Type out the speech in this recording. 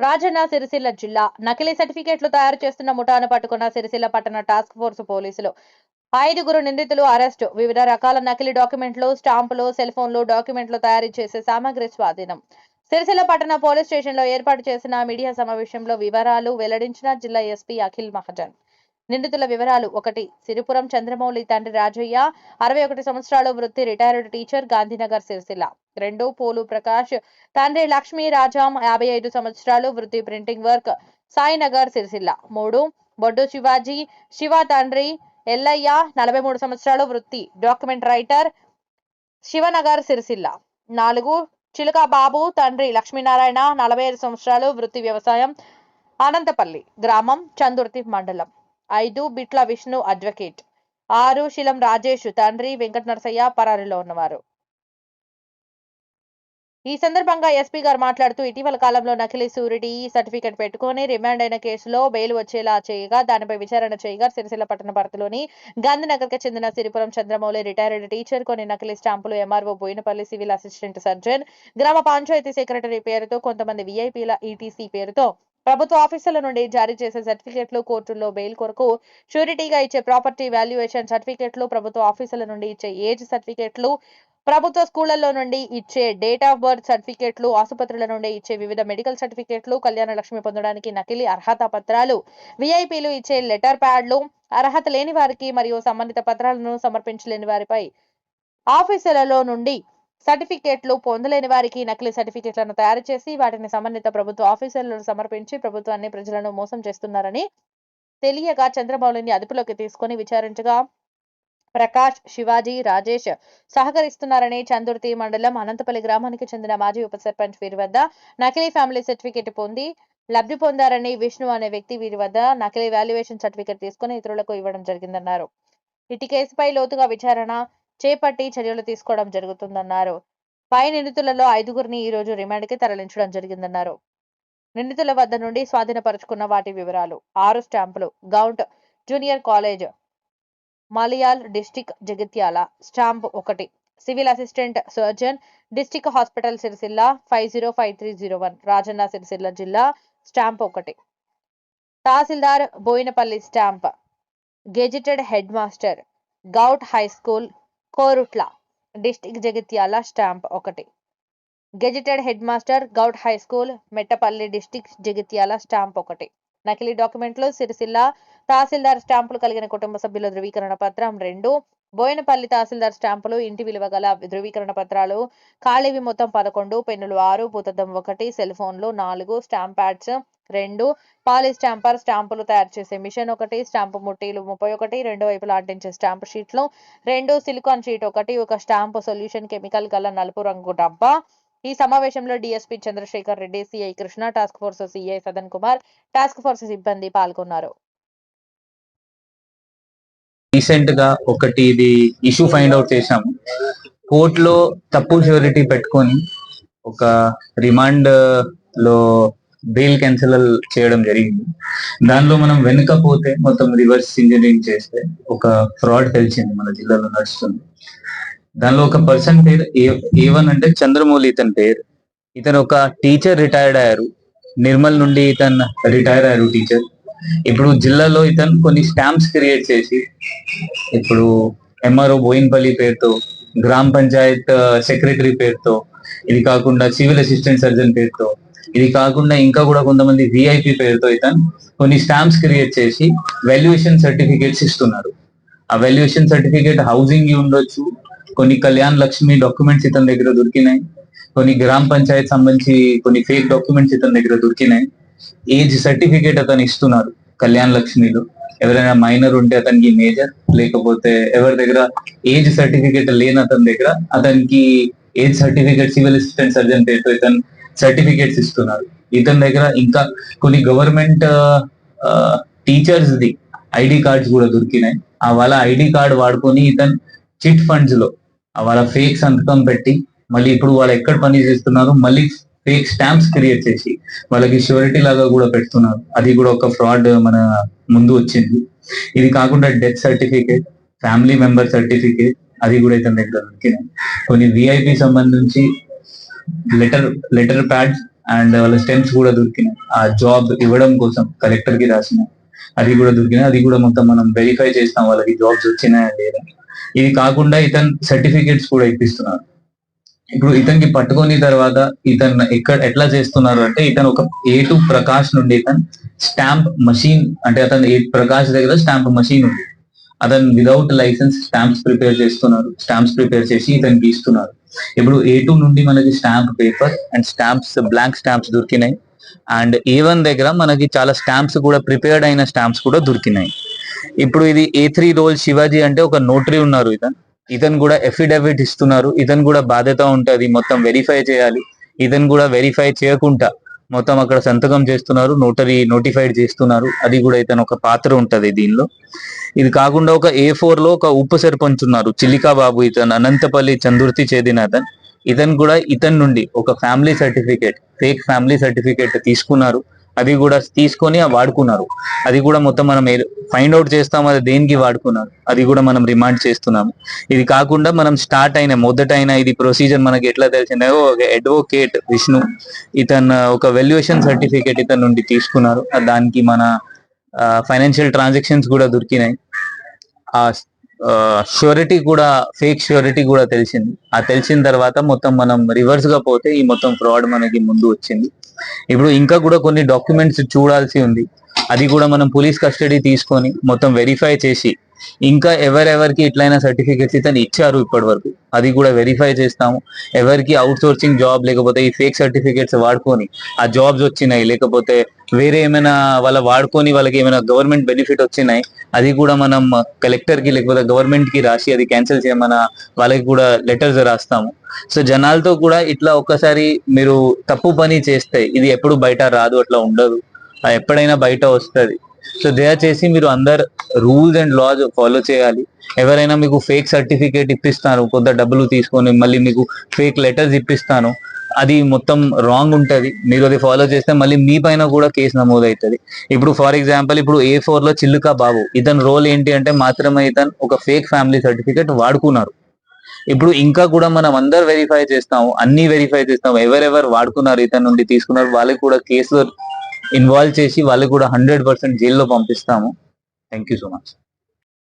రాజన్న సిరిసిల్ల జిల్లా నకిలీ సర్టిఫికేట్లు తయారు చేస్తున్న ముఠాను పట్టుకున్న సిరిసిల్ల పట్టణ టాస్క్ ఫోర్స్ పోలీసులు. ఐదుగురు నిందితులు అరెస్టు. వివిధ రకాల నకిలీ డాక్యుమెంట్లు స్టాంపులు సెల్ ఫోన్లు డాక్యుమెంట్లు తయారు చేసే సామాగ్రి స్వాధీనం. సిరిసిల్ల పట్టణ పోలీస్ స్టేషన్లో ఏర్పాటు చేసిన మీడియా సమావేశంలో వివరాలు వెల్లడించిన జిల్లా ఎస్పీ అఖిల్ మహజన్. నిందితుల వివరాలు ఒకటి. సిరిపురం చంద్రమౌళి తండ్రి రాజయ్య అరవై ఒకటి సంవత్సరాలు వృత్తి రిటైర్డ్ టీచర్ గాంధీనగర్ సిరిసిల్ల. రెండు. పోలు ప్రకాష్ తండ్రి లక్ష్మీ రాజాం యాభై ఐదు సంవత్సరాలు వృత్తి ప్రింటింగ్ వర్క్ సాయినగర్ సిరిసిల్ల. మూడు. బొడ్డు శివాజీ శివ తండ్రి ఎల్లయ్య నలభై మూడు సంవత్సరాలు వృత్తి డాక్యుమెంట్ రైటర్ శివనగర్ సిరిసిల్ల. నాలుగు. చిలుక బాబు తండ్రి లక్ష్మీనారాయణ నలభై ఐదు సంవత్సరాలు వృత్తి వ్యవసాయం అనంతపల్లి గ్రామం చందుర్తి మండలం. ఐదు బిట్ల విష్ణు అడ్వకేట్. ఆరు శిలం రాజేష్ తండ్రి వెంకట నరసయ్య పరారిలో ఉన్నవారు. ఈ సందర్భంగా ఎస్పీ గారు మాట్లాడుతూ ఇటీవల కాలంలో నకిలీ సూరిటీ సర్టిఫికెట్ పెట్టుకుని రిమాండ్ అయిన కేసులో బెయిల్ వచ్చేలా చేయగా దానిపై విచారణ చేయగా సిరిసిల్ల పట్టణ పరిధిలోని గాంధీనగర్కి చెందిన సిరిపురం చంద్రమౌళి రిటైర్డ్ టీచర్ కొన్ని నకిలీ స్టాంపులు MRO Boinapalli civil assistant surgeon గ్రామ పంచాయతీ సెక్రటరీ పేరుతో కొంతమంది విఐపీల ఈటీసీ పేరుతో ప్రభుత్వ ఆఫీసుల నుండి జారీ చేసే సర్టిఫికెట్లు కోర్టుల్లో బెయిల్ కొరకు షూరిటీగా ఇచ్చే ప్రాపర్టీ వాల్యుయేషన్ సర్టిఫికెట్లు ప్రభుత్వ ఆఫీసుల నుండి ఇచ్చే ఏజ్ సర్టిఫికెట్లు ప్రభుత్వ స్కూళ్ళలో నుండి ఇచ్చే డేట్ ఆఫ్ బర్త్ సర్టిఫికెట్లు ఆసుపత్రుల నుండి ఇచ్చే వివిధ మెడికల్ సర్టిఫికెట్లు కళ్యాణ లక్ష్మి పొందడానికి నకిలీ అర్హత పత్రాలు విఐపీలు ఇచ్చే లెటర్ ప్యాడ్లు అర్హత లేని వారికి మరియు సంబంధిత పత్రాలను సమర్పించలేని వారిపై ఆఫీసులలో నుండి సర్టిఫికేట్లు పొందలేని వారికి నకిలీ సర్టిఫికేట్లను తయారు చేసి వాటిని సంబంధిత ప్రభుత్వ ఆఫీసర్లను సమర్పించి ప్రభుత్వాన్ని ప్రజలను మోసం చేస్తున్నారని తెలియగా చంద్రబాబుని అదుపులోకి తీసుకొని విచారించగా ప్రకాష్ శివాజీ రాజేష్ సహకరిస్తున్నారని చందుర్తి మండలం అనంతపల్లి గ్రామానికి చెందిన మాజీ ఉప సర్పంచ్ వీరి వద్ద నకిలీ ఫ్యామిలీ సర్టిఫికేట్ పొంది లబ్ధి పొందారని విష్ణు అనే వ్యక్తి వీరి వద్ద నకిలీ వాల్యుయేషన్ సర్టిఫికేట్ తీసుకుని ఇతరులకు ఇవ్వడం జరిగిందన్నారు. ఇటు కేసుపై లోతుగా విచారణ చేపట్టి చర్యలు తీసుకోవడం జరుగుతుందన్నారు. పై నిందితులలో ఐదుగురిని ఈ రోజు రిమాండ్కి తరలించడం జరిగిందన్నారు. నిందితుల వద్ద నుండి స్వాధీనపరుచుకున్న వాటి వివరాలు ఆరు స్టాంపులు govt junior college Maliyal district Jagtial stamp ఒకటి civil assistant surgeon district hospital Sircilla five zero five three zero one Rajanna Sircilla జిల్లా స్టాంప్ ఒకటి. Tahsildar Boinapalli stamp gazetted head master govt high school Korutla district Jagtial stamp ఒకటి. Gazetted head master govt high school Metpally district Jagtial stamp ఒకటి. నకిలీ డాక్యుమెంట్లు సిరిసిల్ల తహసీల్దార్ స్టాంపులు కలిగిన కుటుంబ సభ్యుల ధృవీకరణ పత్రం రెండు. బోయినపల్లి తహసీల్దార్ స్టాంపులు ఇంటి విలువ గల ధృవీకరణ పత్రాలు ఖాళీవి మొత్తం పదకొండు పెన్నులు ఆరు భూతద్దం ఒకటి సెల్ ఫోన్లు నాలుగు స్టాంప్ ప్యాడ్స్ రెండు పాలి స్టాంపర్ స్టాంపులు తయారు చేసే మిషన్ ఒకటి స్టాంపు ముట్టీలు ముప్పై ఒకటి రెండు వైపులా అంటించే స్టాంపు షీట్లు రెండు సిలికాన్ షీట్ ఒకటి ఒక స్టాంపు సొల్యూషన్ కెమికల్ గల నలుపు రంగు డబ్బా. ఈ సమావేశంలో DSP Chandrashekar Reddy CI Krishna task force CI Sadan Kumar task force సిబ్బంది పాల్గొన్నారు. రీసెంట్గా ఒకటి ఇది ఇష్యూ ఫైండ్ అవుట్ చేశాము. కోర్టులో తప్పు ష్యూరిటీ పెట్టుకొని ఒక రిమాండ్లో బెయిల్ క్యాన్సిల్ చేయడం జరిగింది. దానిలో మనం వెనుకపోతే మొత్తం రివర్స్ ఇంజనీరింగ్ చేస్తే ఒక ఫ్రాడ్ తెలిసింది మన జిల్లాలో నడుస్తుంది. దానిలో ఒక పర్సన్ పేరు ఏ వన్ అంటే చంద్రమౌళి ఇతని పేరు. ఇతను ఒక టీచర్ రిటైర్డ్ అయ్యారు. నిర్మల్ నుండి ఇతను రిటైర్ అయ్యారు టీచర్. ఇప్పుడు జిల్లాలో ఇతను కొన్ని స్టాంప్స్ క్రియేట్ చేసి ఇప్పుడు ఎంఆర్ఓ బోయిన్పల్లి పేరుతో గ్రామ పంచాయత్ సెక్రటరీ పేరుతో ఇది కాకుండా సివిల్ అసిస్టెంట్ సర్జన్ పేరుతో ఇది కాకుండా ఇంకా కూడా కొంతమంది విఐపి పేరుతో ఇతను కొన్ని స్టాంప్స్ క్రియేట్ చేసి వాల్యుయేషన్ సర్టిఫికేట్స్ ఇస్తున్నారు. ఆ వాల్యుయేషన్ సర్టిఫికేట్ హౌసింగ్ ఉండొచ్చు కొన్ని కళ్యాణ్ లక్ష్మి డాక్యుమెంట్స్ ఇతని దగ్గర దొరికినాయి కొన్ని గ్రామ పంచాయత్ సంబంధించి కొన్ని ఫేక్ డాక్యుమెంట్స్ ఇతని దగ్గర దొరికినాయి. ఏజ్ సర్టిఫికేట్ అతను ఇస్తున్నారు. కళ్యాణ్ లక్ష్మిలో. ఎవరైనా మైనర్ ఉంటే అతనికి మేజర్ లేకపోతే ఎవరి దగ్గర ఏజ్ సర్టిఫికేట్ లేని అతని దగ్గర అతనికి age certificate civil assistant surgeon పేరుతో ఇతను సర్టిఫికేట్స్ ఇస్తున్నారు. ఇతని దగ్గర ఇంకా కొన్ని government teachers the ID cards కూడా దొరికినాయి. ఆ వాళ్ళ ఐడి కార్డ్ వాడుకొని ఇతను చిట్ ఫండ్స్లో వాళ్ళ ఫేక్ సంతకం పెట్టి మళ్ళీ ఇప్పుడు వాళ్ళు ఎక్కడ పని చేస్తున్నారు? మళ్ళీ స్టాంప్స్ క్రియేట్ చేసి వాళ్ళకి ష్యూరిటీ లాగా కూడా పెడుతున్నారు. అది కూడా ఒక ఫ్రాడ్ మన ముందు వచ్చింది. ఇది కాకుండా death certificate family member certificate అది కూడా ఇతని దగ్గర దొరికినాయి కొన్ని విఐపి సంబంధించి లెటర్ లెటర్ ప్యాడ్స్ అండ్ వాళ్ళ స్టెమ్స్ కూడా దొరికినాయి. ఆ జాబ్ ఇవ్వడం కోసం కలెక్టర్కి రాసిన అది కూడా దొరికినాయి. అది కూడా మొత్తం మనం వెరిఫై చేస్తాం వాళ్ళకి జాబ్స్ వచ్చినాయా లేదా. ఇది కాకుండా ఇతను సర్టిఫికేట్స్ కూడా ఇప్పిస్తున్నారు. ఇప్పుడు ఇతనికి పట్టుకొని తర్వాత ఇతను ఎక్కడ ఎట్లా చేస్తున్నారు అంటే ఇతను ఒక ఏ టు ప్రకాష్ నుండి ఇతను స్టాంప్ మషీన్ అంటే అతను ఏ ప్రకాష్ దగ్గర స్టాంప్ మషీన్ ఉంది. అతను వితౌట్ లైసెన్స్ స్టాంప్స్ ప్రిపేర్ చేస్తున్నారు స్టాంప్స్ ప్రిపేర్ చేసి ఇతనికి ఇస్తున్నారు. ఇప్పుడు ఏ టూ నుండి మనకి stamp paper and stamps blank stamps దొరికినాయి. అండ్ ఏ వన్ దగ్గర మనకి చాలా స్టాంప్స్ కూడా ప్రిపేర్డ్ అయిన స్టాంప్స్ కూడా దొరికినాయి. ఇప్పుడు ఇది ఏ త్రీ రోల్ శివాజీ అంటే ఒక నోటరీ ఉన్నారు ఇతను. ఇతను కూడా ఎఫిడవిట్ ఇస్తున్నారు. ఇతను కూడా బాధ్యత ఉంటది మొత్తం వెరిఫై చేయాలి. ఇతను కూడా వెరిఫై చేయకుండా మొత్తం అక్కడ సంతకం చేస్తున్నారు. నోటరీ నోటిఫైడ్ చేస్తున్నారు. అది కూడా ఇతను ఒక పాత్ర ఉంటది దీనిలో. ఇది కాకుండా ఒక ఏ ఫోర్లో ఒక ఉప సర్పంచ్ ఉన్నారు. చిలికా బాబు ఇతను అనంతపల్లి చందుర్తి చెందిన అతను ఇతను కూడా ఇతని నుండి ఒక family certificate fake family certificate తీసుకున్నారు. అది కూడా తీసుకొని వాడుకున్నారు. అది కూడా మొత్తం మనం ఫైండ్ అవుట్ చేస్తాం అది దేనికి వాడుకున్నారు అది కూడా మనం రిమాండ్ చేస్తున్నాము. ఇది కాకుండా మనం స్టార్ట్ అయిన మొదట ఇది ప్రొసీజర్ మనకి ఎట్లా తెలిసిందో ఒక అడ్వొకేట్ విష్ణు ఇతను ఒక వెల్యుయేషన్ సర్టిఫికేట్ ఇతను నుండి తీసుకున్నారు. దానికి మన ఫైనాన్షియల్ ట్రాన్సాక్షన్స్ కూడా దొరికినాయి. ఆ ష్యూరిటీ కూడా ఫేక్ ష్యూరిటీ కూడా తెలిసింది. ఆ తెలిసిన తర్వాత మొత్తం మనం రివర్స్గా పోతే ఈ మొత్తం ఫ్రాడ్ మనకి ముందు వచ్చింది. ఇప్పుడు ఇంకా కూడా కొన్ని డాక్యుమెంట్స్ చూడాల్సి ఉంది. అది కూడా మనం పోలీస్ కస్టడీ తీసుకొని మొత్తం వెరిఫై చేసి ఇంకా ఎవరెవరికి ఇట్లయినా సర్టిఫికేట్స్ ఇతను ఇచ్చారు ఇప్పటి వరకు అది కూడా వెరిఫై చేస్తాము. ఎవరికి అవుట్ సోర్సింగ్ జాబ్ లేకపోతే ఈ ఫేక్ సర్టిఫికేట్స్ వాడుకొని ఆ జాబ్స్ వచ్చినాయి లేకపోతే వేరే ఏమైనా వాళ్ళ వాడుకొని వాళ్ళకి ఏమైనా గవర్నమెంట్ బెనిఫిట్ వచ్చినాయి అది కూడా మనం కలెక్టర్కి లేకపోతే గవర్నమెంట్కి రాసి అది క్యాన్సిల్ చేయమన్న వాళ్ళకి కూడా లెటర్స్ రాస్తాము. సో జనాలతో కూడా ఇట్లా ఒక్కసారి మీరు తప్పు పని చేస్తే ఇది ఎప్పుడు బయట రాదు అట్లా ఉండదు. ఎప్పుడైనా బయట వస్తది. సో దయచేసి మీరు అందరు రూల్స్ అండ్ లాస్ ఫాలో చేయాలి. ఎవరైనా మీకు ఫేక్ సర్టిఫికేట్ ఇప్పిస్తాను కొంత డబ్బులు తీసుకొని మళ్ళీ మీకు ఫేక్ లెటర్స్ ఇప్పిస్తాను. అది మొత్తం రాంగ్ ఉంటుంది. మీరు అది ఫాలో చేస్తే మళ్ళీ మీ పైన కూడా కేసు నమోదు అవుతుంది ఇప్పుడు ఫర్ ఎగ్జాంపుల్ ఇప్పుడు ఏ ఫోర్లో చిల్లుకా బాబు ఇతని రోల్ ఏంటి అంటే మాత్రమే ఇతను ఒక ఫేక్ ఫ్యామిలీ సర్టిఫికేట్ వాడుకున్నారు. ఇప్పుడు ఇంకా కూడా మనం అందరు వెరిఫై చేస్తాము అన్ని వెరిఫై చేస్తాము ఎవరెవరు వాడుకున్నారు ఇతని నుండి తీసుకున్నారు వాళ్ళకి కూడా కేసులో ఇన్వాల్వ్ చేసి వాళ్ళకి కూడా హండ్రెడ్ పర్సెంట్ జైల్లో పంపిస్తాము. Thank you so much